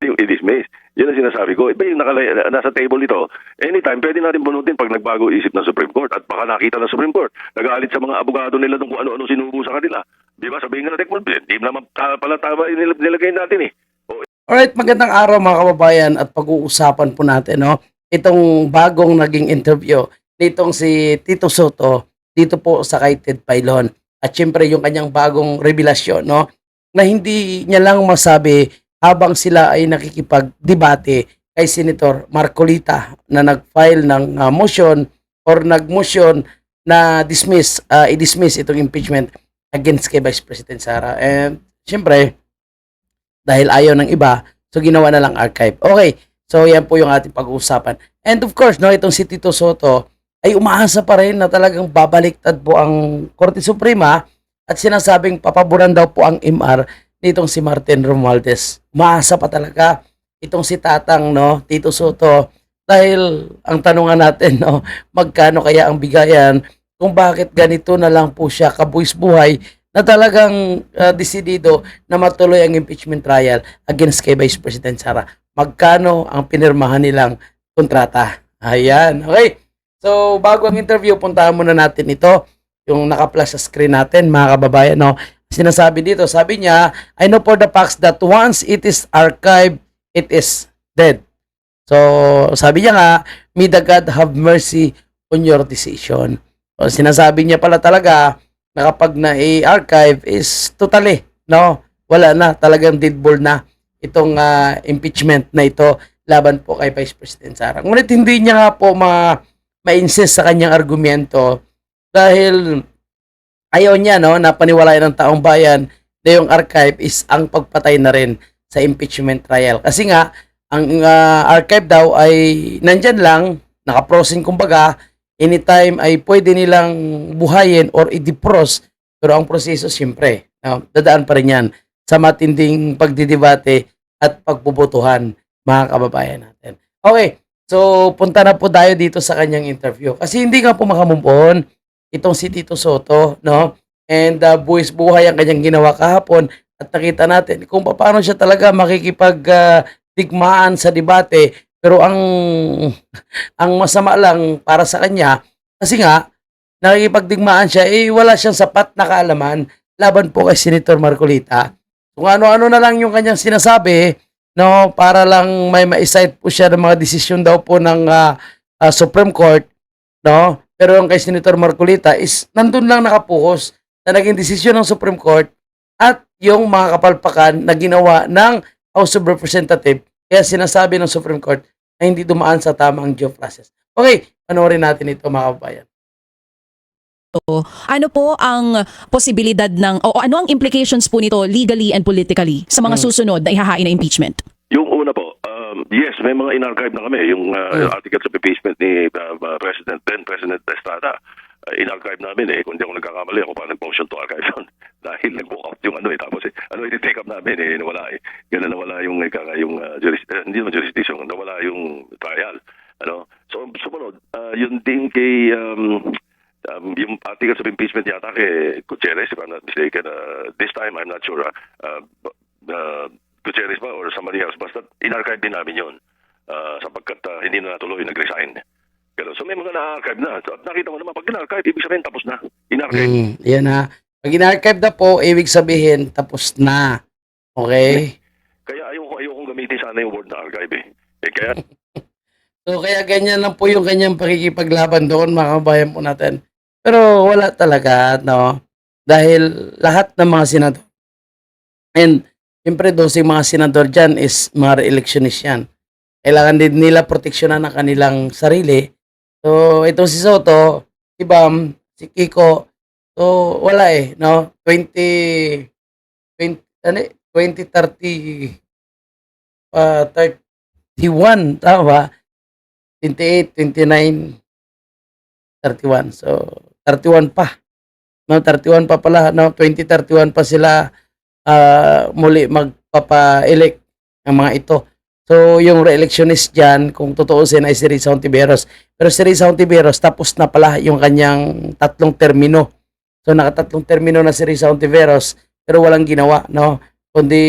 yung i-dismiss. Yun ang sinasabi ko. Iba yung nakalay, nasa table ito. Anytime, pwede natin bunutin pag nagbago isip ng Supreme Court at baka nakita ng Supreme Court. Nagalit sa mga abogado nila kung ano-ano sinubo sa kanila. Di ba? Sabihin nga natin, well, di naman pala tama yung nil- nilagay natin eh. Alright, magandang araw mga kababayan at pag-uusapan po natin no itong bagong naging interview nitong si Tito Soto dito po sa kay Ted Pailon. At syempre yung kanyang bagong revelasyon no na hindi niya lang masabi habang sila ay nakikipagdebate kay Senator Marcolita na nag-file ng ah, motion or nag-motion na dismiss ah, i-dismiss itong impeachment against kay Vice President Sara. And syempre dahil ayaw ng iba, so ginawa na lang archive. Okay, so yan po yung ating pag-uusapan. And of course, no, itong si Tito Soto ay umaasa pa rin na talagang babaliktad po ang Korte Suprema at sinasabing papaboran daw po ang MR nitong si Martin Romualdez. Umaasa pa talaga itong si Tatang, no, Tito Soto, dahil ang tanungan natin, no, magkano kaya ang bigayan kung bakit ganito na lang po siya kabuis buhay na talagang uh, desidido na matuloy ang impeachment trial against kay Vice President Sara. Magkano ang pinirmahan nilang kontrata? Ayan. Okay. So, bago ang interview, puntahan muna natin ito. Yung naka-flash sa screen natin, mga kababayan. No? Sinasabi dito, sabi niya, I know for the facts that once it is archived, it is dead. So, sabi niya nga, may the God have mercy on your decision. So, sinasabi niya pala talaga, na kapag na-archive is totally, no? Wala na, talagang deadball na itong ah, impeachment na ito laban po kay Vice President Sara. Ngunit hindi niya nga po ma ma-insist sa kanyang argumento dahil ayaw niya no na paniwalayan ng taong bayan na yung archive is ang pagpatay na rin sa impeachment trial. Kasi nga ang ah, archive daw ay nandyan lang, nakaprosing kumbaga, anytime ay pwede nilang buhayin or i-defrost. Pero ang proseso, siyempre, no, dadaan pa rin yan sa matinding pagdidebate at pagbubutuhan, mga kababayan natin. Okay, so punta na po tayo dito sa kanyang interview. Kasi hindi nga po makamumpon itong si Tito Soto, no? And uh, buwis buhay ang kanyang ginawa kahapon at nakita natin kung paano siya talaga makikipag uh, sa debate pero ang ang masama lang para sa kanya kasi nga nakikipagdigmaan siya eh wala siyang sapat na kaalaman laban po kay Senator Marcolita. Kung ano-ano na lang yung kanyang sinasabi no para lang may ma-cite po siya ng mga desisyon daw po ng ah, ah, Supreme Court no pero yung kay Senator Marcolita is nandun lang nakapuhos na naging desisyon ng Supreme Court at yung mga kapalpakan na ginawa ng House of Representatives kaya sinasabi ng Supreme Court na hindi dumaan sa tamang due process. Okay, panoorin natin ito mga kabayan. Ano po ang posibilidad ng o ano ang implications po nito legally and politically sa mga Hmm. susunod na ihahain na impeachment? yung una po, um, yes, may mga in-archive na kami. Yung uh, Mm. articles of impeachment ni uh, uh, President, then President Estrada, uh, in-archive namin eh. Kung di ako nagkakamali, ako pa nag-motion to archive yun. Dahil nag-walk out yung ano eh. Tapos eh, ano, i-take up namin eh, nawala eh. Ganun nawala yung, ika- yung uh, juris, eh, hindi naman jurisdiction, nawala yung trial. Ano? So, sumunod, uh, yun din kay, um, um, yung articles of impeachment yata kay Gutierrez, if I'm not mistaken, uh, this time I'm not sure, uh, uh, uh, Gutierrez ba or somebody else, basta in-archive din namin yun uh, sapagkat uh, hindi na natuloy, nag-resign. Ganun. So may mga na-archive na. So, at nakita mo naman, pag in-archive, ibig sabihin tapos na. In-archive. Mm, yan ha. Pag in-archive na po, ibig sabihin tapos na. Okay? Kaya ayoko, ayokong gamitin sana yung word na archive eh. eh kaya So kaya ganyan lang po yung kanyang pakikipaglaban doon mga kabayan po natin. Pero wala talaga, no? Dahil lahat ng mga senador, and siyempre doon si mga senador dyan is mga re-electionist yan. Kailangan din nila proteksyonan ang kanilang sarili. So ito si Soto, si Bam, si Kiko, so wala eh, no? 20, 20, ano eh, 2030, uh, 31, tama ba? 28, 29, 31. So, 31 pa. No, 31 pa pala. No, 2031 pa sila ah, muli magpapa-elect ng mga ito. So, yung re-electionist dyan, kung tutuusin ay si Risa Hontiveros. Pero si Risa Hontiveros, tapos na pala yung kanyang tatlong termino. So, nakatatlong termino na si Risa Hontiveros, pero walang ginawa, no? kundi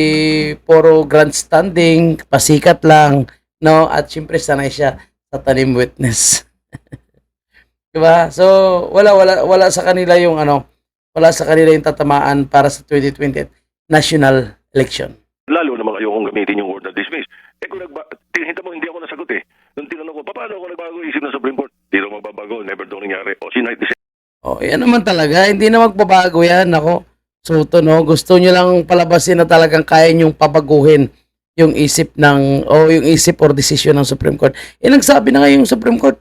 puro grandstanding, pasikat lang, no? At syempre sanay siya sa tanim witness. 'Di ba? So, wala wala wala sa kanila yung ano, wala sa kanila yung tatamaan para sa 2020 national election. Lalo naman ayokong gamitin yung word na dismiss. Eh kung nagba, tinita mo hindi ako nasagot eh. Nung tinanong ko, paano ako nagbago isip ng Supreme Court? Di daw magbabago, never daw nangyari. O sinay the Oh, yan naman talaga. Hindi na magbabago yan. Ako, Soto, no? Gusto nyo lang palabasin na talagang kaya nyong pabaguhin yung isip ng, o yung isip or decision ng Supreme Court. Eh, nagsabi na nga yung Supreme Court.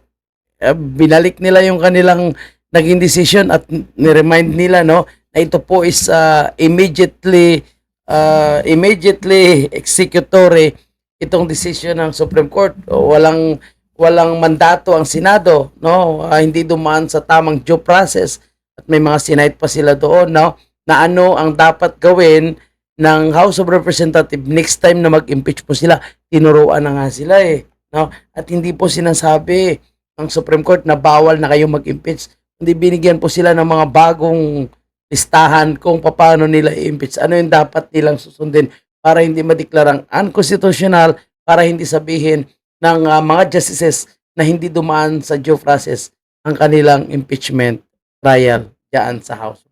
Eh, binalik nila yung kanilang naging decision at ni-remind nila, no? Na ito po is uh, immediately, uh, immediately executory itong decision ng Supreme Court. O, walang walang mandato ang Senado, no? Ah, hindi dumaan sa tamang due process at may mga sinayt pa sila doon, no? Na ano ang dapat gawin ng House of Representative next time na mag-impeach po sila. Tinuruan na nga sila eh, no? At hindi po sinasabi ng Supreme Court na bawal na kayo mag-impeach. Hindi binigyan po sila ng mga bagong listahan kung paano nila i-impeach. Ano yung dapat nilang susundin para hindi madeklarang unconstitutional, para hindi sabihin ng ah, mga justices na hindi dumaan sa due process ang kanilang impeachment trial diyan sa House.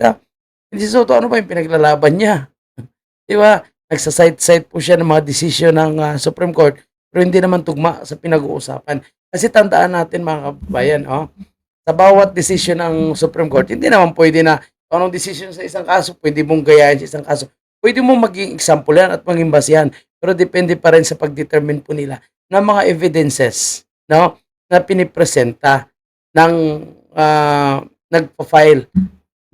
Yeah. Hindi Soto, ano ba yung pinaglalaban niya? Di ba? Nagsa-side-side po siya ng mga desisyon ng ah, Supreme Court pero hindi naman tugma sa pinag-uusapan. Kasi tandaan natin mga kababayan, oh, sa bawat desisyon ng Supreme Court, hindi naman pwede na anong desisyon sa isang kaso, pwede mong gayahin sa isang kaso. Pwede mong maging example yan at maging basihan. Pero depende pa rin sa pag-determine po nila ng mga evidences no na pinipresenta ng ah, nagpa-file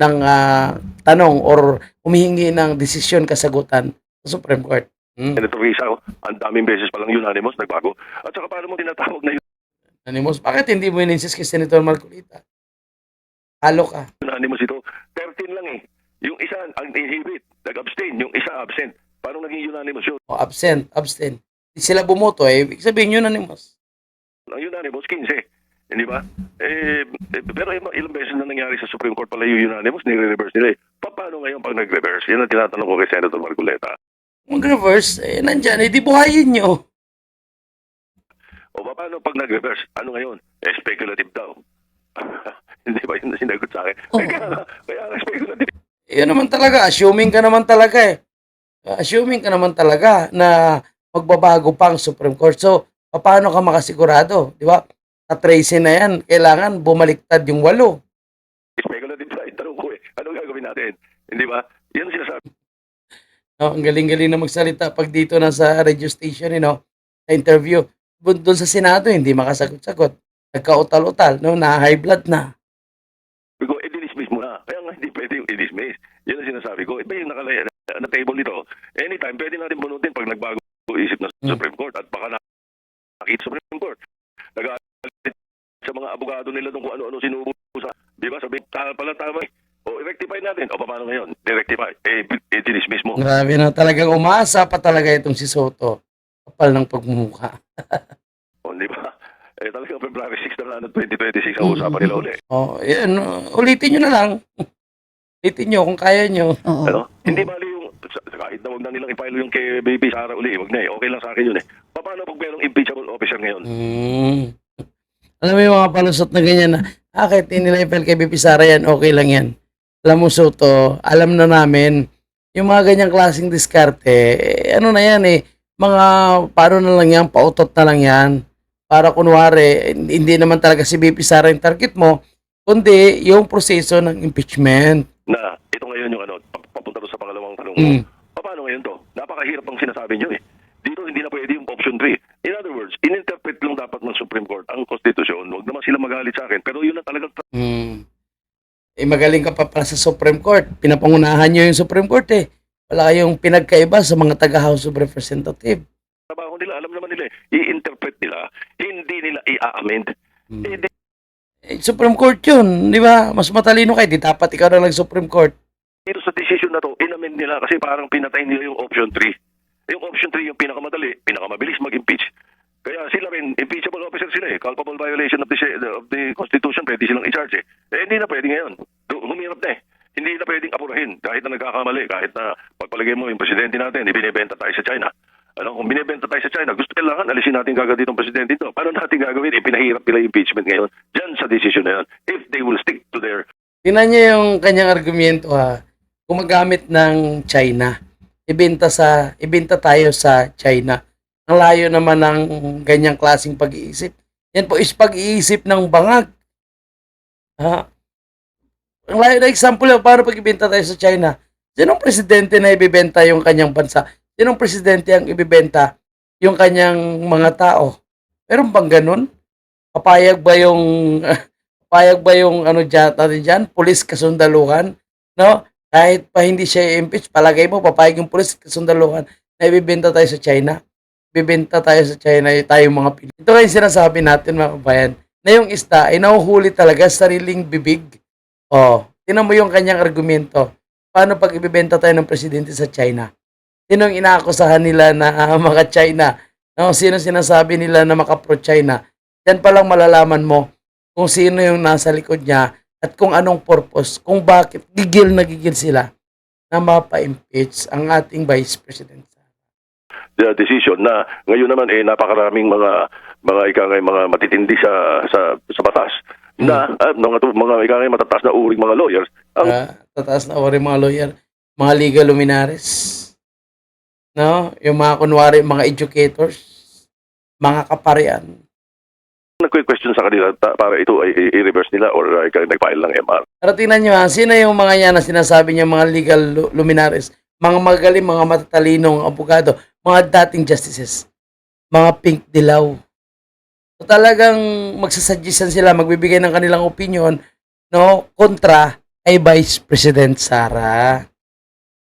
ng ah, tanong or humihingi ng desisyon kasagutan sa Supreme Court. Hmm. Senator Risa, ang daming beses palang unanimous, nagbago. At saka paano mo tinatawag na Animos, bakit hindi mo in-insist kay Senator Marcolita? Halo ka. unanimous ito? 13 lang eh. Yung isa ang inhibit, nag-abstain. Yung isa absent. Paano naging unanimous yun? O absent, abstain. Hindi sila bumoto eh. Ibig sabihin yun animos. Ang unanimous, 15. Hindi ba? Eh, eh, pero ilang, ilang beses na nangyari sa Supreme Court pala yung unanimous, nire-reverse nila eh. Pa- Paano ngayon pag nag-reverse? Yan ang tinatanong ko kay Senator Marcoleta. Mag-reverse, eh, nandyan, eh, di buhayin nyo. O pa- paano pag nag-reverse? Ano ngayon? Eh, speculative daw. Hindi ba yun na sinagot sa akin? Oo. Eh, kaya kaya nga speculative. Yun naman talaga, assuming ka naman talaga eh. Assuming ka naman talaga na magbabago pa ang Supreme Court. So, paano ka makasigurado? Di ba? Sa tracing na yan, kailangan bumaliktad yung walo. Speculative na itanong ko eh. Ano gagawin natin? Hindi ba? Yan ang sinasabi No, ang galing-galing na magsalita pag dito na sa radio station, you know, sa interview. Doon sa Senado, hindi makasagot-sagot. Nagkautal-utal, no, na high blood na. ko, eh, dinismiss mo na. Kaya nga hindi pwede yung i-dismiss. Yan ang sinasabi ko. Iba yung nakalaya na table nito. Anytime, pwede natin bunutin pag nagbago isip ng Hmm. Supreme Court at baka nakakita sa Supreme Court. Nagalit sa mga abogado nila nung kung ano-ano sinubo sa, di ba? Sabi, tama pala tama eh. O, i-rectify natin. O, paano ngayon? I-rectify. Eh, eh, dinismiss mo. Grabe na talagang umasa pa talaga itong si Soto. Kapal ng pagmumukha. O, di ba? Eh, talagang February 6 na lang ng 2026 ang Mm. usapan nila ulit. Oh, yan, uh, ulitin nyo na lang. ulitin nyo kung kaya nyo. Oo. Ano? Hindi bali yung, sa- kahit na wag na nilang i-file yung kay Baby Sara uli, wag na eh. Okay lang sa akin yun eh. Pa- Paano pag merong impeachable officer ngayon? Hmm. Alam mo yung mga palusot na ganyan na, ah, kahit hindi nila i-file kay BP Sara yan, okay lang yan. Alam mo, Soto, alam na namin, yung mga ganyang klaseng diskarte, eh, ano na yan eh, mga, paano na lang yan, pautot na lang yan, para kunwari, hindi naman talaga si BP Sara yung target mo, kundi yung proseso ng impeachment. Na ito ngayon yung ano, pap- papunta doon sa pangalawang tanong mo. Mm. Pa- Paano ngayon to? Napakahirap ang sinasabi nyo eh. Dito hindi na pwede yung option 3. In other words, ininterpret lang dapat ng Supreme Court ang konstitusyon. Huwag naman sila magalit sa akin. Pero yun na talagang Hmm. Eh, magaling ka pa pala sa Supreme Court. Pinapangunahan nyo yung Supreme Court eh. Wala kayong pinagkaiba sa mga taga-House of Representative. Trabaho nila. Alam naman nila eh. I-interpret nila. Hindi nila i-amend. Hmm. Eh, di- Eh, Supreme Court yun, di ba? Mas matalino kayo, di dapat ikaw na lang Supreme Court. dito sa decision na to, in-amend nila kasi parang pinatay nila yung option 3. Yung option 3 yung pinakamadali, pinakamabilis mag-impeach. Kaya sila rin, impeachable officer sila eh. Culpable violation of the, of the Constitution, pwede silang i-charge eh. Eh, hindi na pwede ngayon. Humirap na eh. Hindi na pwedeng apurahin kahit na nagkakamali, kahit na pagpalagay mo yung presidente natin, ibinibenta tayo sa China. Ano, kung binibenta tayo sa China, gusto kailangan alisin natin kagad itong presidente ito. Paano natin gagawin? Ipinahirap nila impeachment ngayon dyan sa decision na yan. If they will stick to their Tingnan niyo yung kanyang argumento ha. Gumagamit ng China. Ibenta sa ibenta tayo sa China. Ang layo naman ng ganyang klaseng pag-iisip. Yan po is pag-iisip ng bangag. Ha? Ang layo na example yun, paano pag ibenta tayo sa China? Sinong presidente na ibibenta yung kanyang bansa? Sinong presidente ang ibibenta yung kanyang mga tao? Meron bang ganun? Papayag ba yung Payag ba yung ano dyan, natin dyan, pulis kasundaluhan, no? Kahit pa hindi siya i-impeach, palagay mo, papayag yung pulis kasundaluhan na ibibenta tayo sa China. Ibibenta tayo sa China, tayong mga Pilipinas. Ito kayo sinasabi natin, mga kabayan, na yung isda ay nahuhuli talaga sa sariling bibig. Oh, tinan mo yung kanyang argumento. Paano pag ibibenta tayo ng presidente sa China? Sino yung inaakusahan nila na ah, mga China? No, sino sinasabi nila na maka pro-China? Yan palang malalaman mo kung sino yung nasa likod niya at kung anong purpose, kung bakit gigil na gigil sila na mapa-impeach ang ating Vice President. the decision na ngayon naman eh napakaraming mga mga ika ngay mga matitindi sa sa sa batas na ah, mga tu- mga ika ngay matataas na uring mga lawyers ang Uh, tataas na ori mga lawyer, mga legal luminaries, no? yung mga kunwari, mga educators, mga kaparian. nagque-question sa kanila ta- para ito ay i-reverse nila or uh, ika nag-file ng MR. Pero tingnan nyo ha, sino yung mga yan na sinasabi niya mga legal lu- luminaries? Mga magaling, mga matatalinong abogado, mga dating justices, mga pink dilaw. So talagang magsasuggestion sila, magbibigay ng kanilang opinion, no, kontra ay Vice President Sara.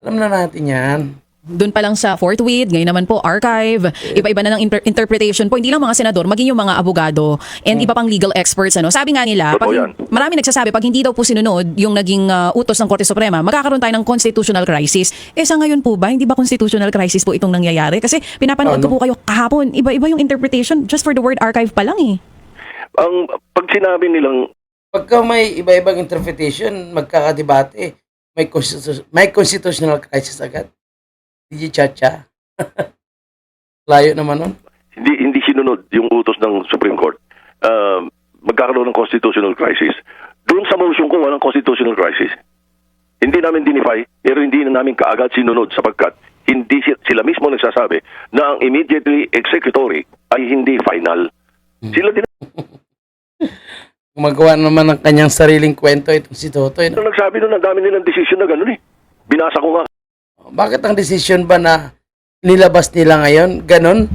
Alam na natin yan. Doon pa lang sa forthwith, ngayon naman po archive, iba-iba na ng inter- interpretation po, hindi lang mga senador, maging yung mga abogado and iba pang legal experts. Ano. Sabi nga nila, pag, Totoo yan. marami nagsasabi, pag hindi daw po sinunod yung naging ah, utos ng Korte Suprema, magkakaroon tayo ng constitutional crisis. Eh sa ngayon po ba, hindi ba constitutional crisis po itong nangyayari? Kasi pinapanood ko Ano? po kayo kahapon, iba-iba yung interpretation just for the word archive pa lang eh. Ang pag sinabi nilang Pagka may iba-ibang interpretation, magkakadebate, may, constitu- may constitutional crisis agad. Hindi chacha. Layo naman nun. hindi hindi sinunod yung utos ng Supreme Court, uh, magkakaroon ng constitutional crisis. Doon sa motion ko, walang constitutional crisis. Hindi namin dinify, pero hindi na namin kaagad sinunod sapagkat hindi si- sila mismo nagsasabi na ang immediately executory ay hindi final. Sila din Gumagawa naman ng kanyang sariling kwento itong si Totoy. No? nagsabi doon, ang dami nilang decision na gano'n eh. Binasa ko nga. Bakit ang decision ba na nilabas nila ngayon? Ganon?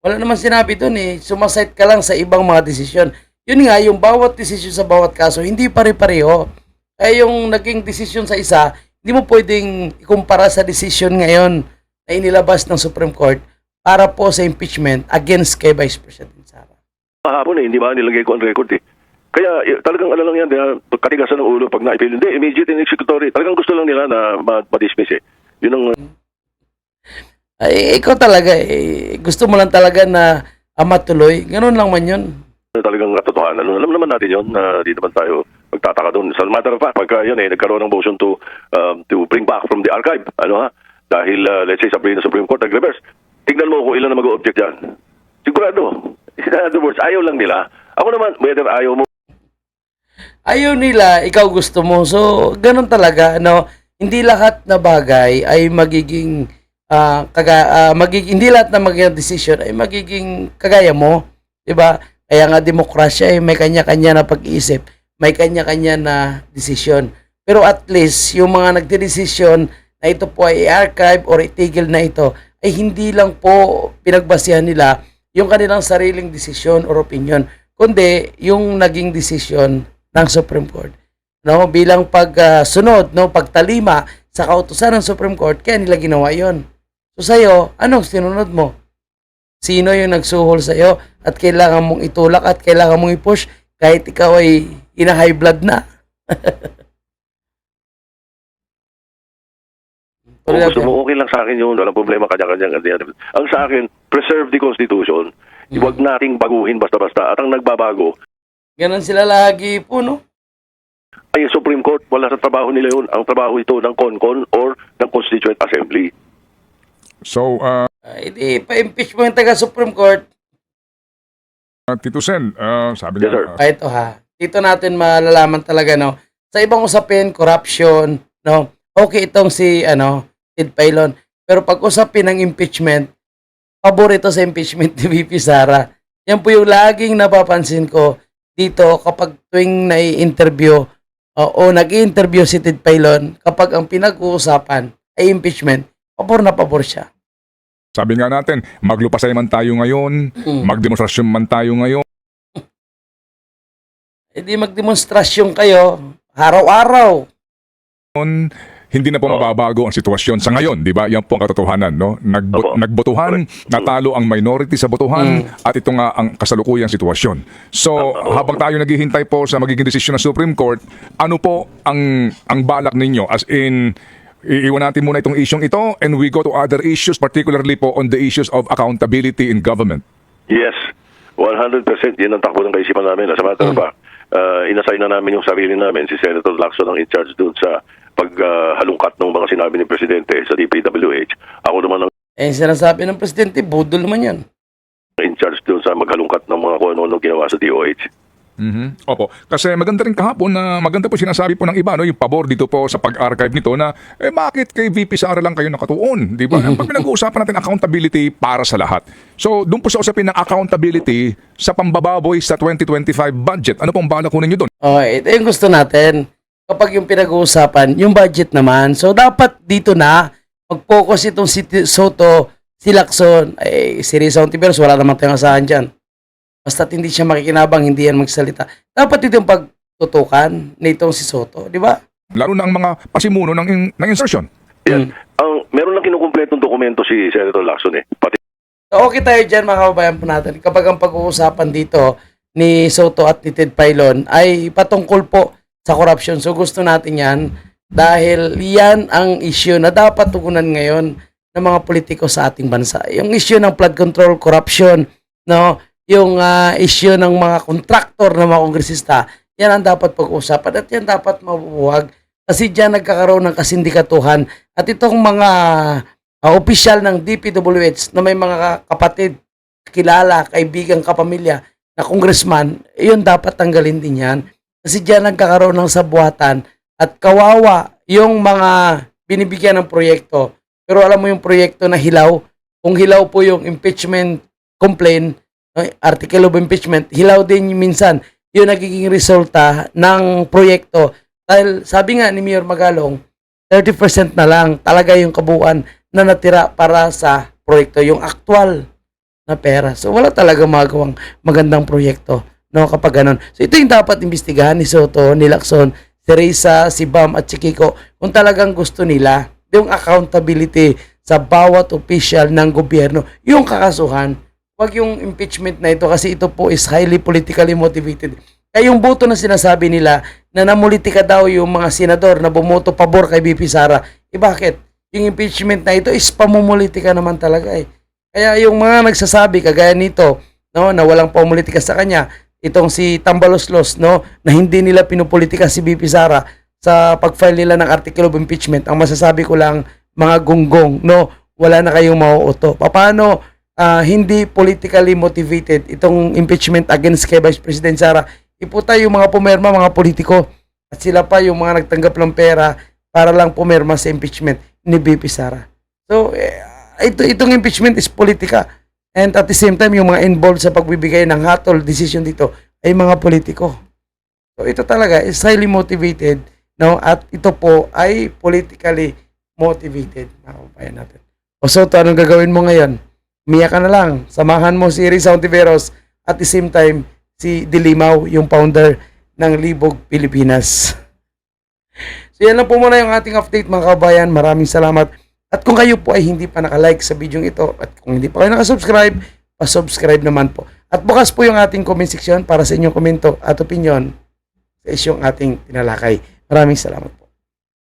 Wala naman sinabi doon eh. Sumasite ka lang sa ibang mga desisyon. Yun nga, yung bawat desisyon sa bawat kaso, hindi pare-pareho. Kaya yung naging desisyon sa isa, hindi mo pwedeng ikumpara sa desisyon ngayon na inilabas ng Supreme Court para po sa impeachment against kay Vice President Sara. Kahapon eh, hindi ba nilagay ko ang record eh. Kaya eh, talagang ano lang yan, katigasan ng ulo pag naipil. Hindi, immediate and executory. Talagang gusto lang nila na ma- ma-dismiss eh. Yun ang Ay, ikaw talaga, eh, gusto mo lang talaga na ah, matuloy. Ganun lang man yun. uh, talagang katotohanan. Alam naman natin yun na di naman tayo magtataka doon. Sa matter of fact, pagka yun eh, nagkaroon ng motion to um, to bring back from the archive. Ano ha? Dahil uh, let's say sabihin ng Supreme Court nag-reverse. Tignan mo kung ilan na mag-object dyan. Sigurado. In other words, ayaw lang nila. Ako naman, whether ayaw mo ayaw nila, ikaw gusto mo. So, ganun talaga, no? Hindi lahat na bagay ay magiging ah, kaga, ah, magiging hindi lahat na magiging decision ay magiging kagaya mo, 'di ba? Kaya nga demokrasya ay may kanya-kanya na pag-iisip, may kanya-kanya na desisyon. Pero at least yung mga nagdedesisyon na ito po ay i-archive or itigil na ito ay hindi lang po pinagbasihan nila yung kanilang sariling desisyon or opinion, kundi yung naging desisyon ng Supreme Court. No, bilang pagsunod, no, pagtalima sa kautusan ng Supreme Court, kaya nila ginawa 'yon. So sa'yo, anong sinunod mo? Sino yung nagsuhol sa'yo at kailangan mong itulak at kailangan mong i-push kahit ikaw ay ina-high blood na? Kung gusto mo, okay lang sa akin yun. Walang problema, kanya-kanya. kanya. Ang sa akin, preserve the Constitution. Huwag nating baguhin basta-basta. At ang nagbabago, Ganon sila lagi po, no? Ay, yung Supreme Court, wala sa trabaho nila yun. Ang trabaho ito ng CONCON or ng Constituent Assembly. So, uh, Ay, di, pa-impeach mo yung taga Supreme Court. Tito Sen, uh, sabi Yes, niya, sir. uh, Ah, ito ha. Dito natin malalaman talaga, no? Sa ibang usapin, corruption, no? Okay itong si, ano, Ted Pailon. Pero pag usapin ng impeachment, paborito sa impeachment ni VP Sara. Yan po yung laging napapansin ko dito kapag tuwing nai-interview o, o nag-interview si Ted Pailon, kapag ang pinag-uusapan ay impeachment, pabor na pabor siya. sabi nga natin, maglupasay man tayo ngayon, Mm. magdemonstrasyon man tayo ngayon, E di magdemonstrasyon kayo araw-araw. Hindi na po mababago ang sitwasyon sa ngayon, di ba? Yan po ang katotohanan, no? Nagbo- Opo. nagbotohan, natalo ang minority sa botohan, at ito nga ang kasalukuyang sitwasyon. So, habang tayo naghihintay po sa magiging desisyon ng Supreme Court, ano po ang ang balak ninyo? As in, iiwan natin muna itong isyong ito and we go to other issues, particularly po on the issues of accountability in government. Yes, 100% yun ang takbo ng kaisipan namin. As a matter of fact, uh, inassign na namin yung sarili namin. Si Senator Lacson ang in charge doon sa paghalungkat ng mga sinabi ni Presidente sa DPWH. Ako naman ang Eh, sinasabi ng presidente, budol naman yan. in charge doon sa maghalungkat ng mga kung ano ginawa sa DOH. Mhm. Opo. Kasi maganda rin kahapon na maganda po sinasabi po ng iba no, yung pabor dito po sa pag-archive nito na eh bakit kay VP Sara lang kayo nakatuon, di ba? Pag pinag-uusapan natin accountability para sa lahat. So, doon po sa usapin ng accountability sa pambababoy sa 2025 budget. Ano pong balak ko ninyo doon? Oh, ito yung gusto natin. Kapag yung pinag-uusapan, yung budget naman. So, dapat dito na mag-focus itong si Soto, si Lacson, ay si Rizal Tiberos, wala naman tayong asahan dyan. Basta't hindi siya makikinabang, hindi yan magsalita. Dapat ito yung pagtutukan nitong si Soto, di ba? Lalo na ang mga pasimuno ng, in- ng insertion. Yan. Ang, meron lang kinukumpletong dokumento si Senator Lacson eh. Pati So, okay tayo dyan, mga kababayan po natin. Kapag ang pag-uusapan dito ni Soto at ni Ted Pailon ay patungkol po sa corruption. So, gusto natin yan dahil yan ang issue na dapat tugunan ngayon ng mga politiko sa ating bansa. Yung issue ng flood control, corruption, no? Yung ah, issue ng mga kontraktor ng mga kongresista, yan ang dapat pag-usapan at yan dapat mabubuwag kasi diyan nagkakaroon ng kasindikatuhan at itong mga uh, opisyal ng DPWH na may mga ka- kapatid, kilala, kaibigan, kapamilya na congressman, yun dapat tanggalin din yan. Kasi diyan nagkakaroon ng sabuatan at kawawa yung mga binibigyan ng proyekto. Pero alam mo yung proyekto na hilaw, kung hilaw po yung impeachment complaint, article of impeachment, hilaw din minsan yung nagiging resulta ng proyekto. Dahil sabi nga ni Mayor Magalong, 30% na lang talaga yung kabuuan na natira para sa proyekto, yung actual na pera. So wala talaga magawang magandang proyekto no kapag ganun. So ito yung dapat imbestigahan ni Soto, ni Lacson, si Reza, si Bam at si Kiko kung talagang gusto nila yung accountability sa bawat official ng gobyerno, yung kakasuhan, wag yung impeachment na ito kasi ito po is highly politically motivated. Kaya yung boto na sinasabi nila na namulitika daw yung mga senador na bumoto pabor kay BP Sara, eh bakit? Yung impeachment na ito is pamumulitika naman talaga eh. Kaya yung mga nagsasabi kagaya nito, no, na walang pamumulitika sa kanya, itong si Tambaloslos, no, na hindi nila pinupolitika si BP Sara sa pag-file nila ng article of impeachment. Ang masasabi ko lang, mga gunggong, no, wala na kayong mauuto. Paano ah, hindi politically motivated itong impeachment against kay Vice President Sara? Iputa yung mga pumerma, mga politiko, at sila pa yung mga nagtanggap ng pera para lang pumerma sa impeachment ni BP Sara. So, eh, ito, itong impeachment is politika. And at the same time, yung mga involved sa pagbibigay ng hatol decision dito ay mga politiko. So, ito talaga is highly motivated, no? At ito po ay politically motivated. Nakapapayan natin. O so, to, anong gagawin mo ngayon? Umiyak ka na lang. Samahan mo si Rizal Tiveros at the same time, si Dilimaw, yung founder ng Libog Pilipinas. So yan lang po muna yung ating update mga kabayan. Maraming salamat. At kung kayo po ay hindi pa nakalike sa video ito at kung hindi pa kayo nakasubscribe, pasubscribe naman po. At bukas po yung ating comment section para sa inyong komento at opinion sa isyong ating tinalakay. Maraming salamat.